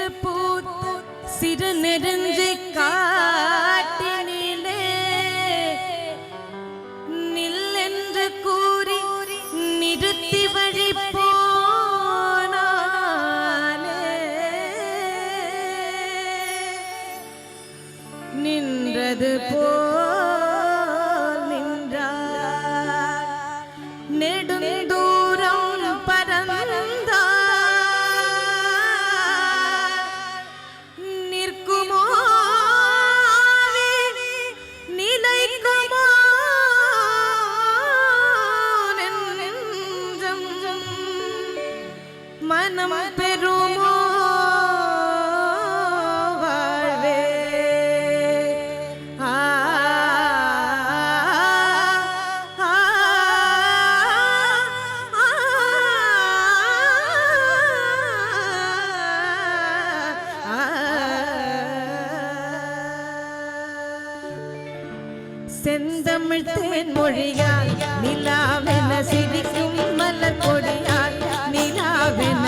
என்று பூத்து சிறு நெருஞ்சி காட்டினிலே. நில் என்று கூறி நிறுத்தி வழி போனாலே. நின்றது போ செந்தமிழ் தேன் மொழியாய் நிலாவென சிரிக்கும் மலர் கொடியாய் நிலாவென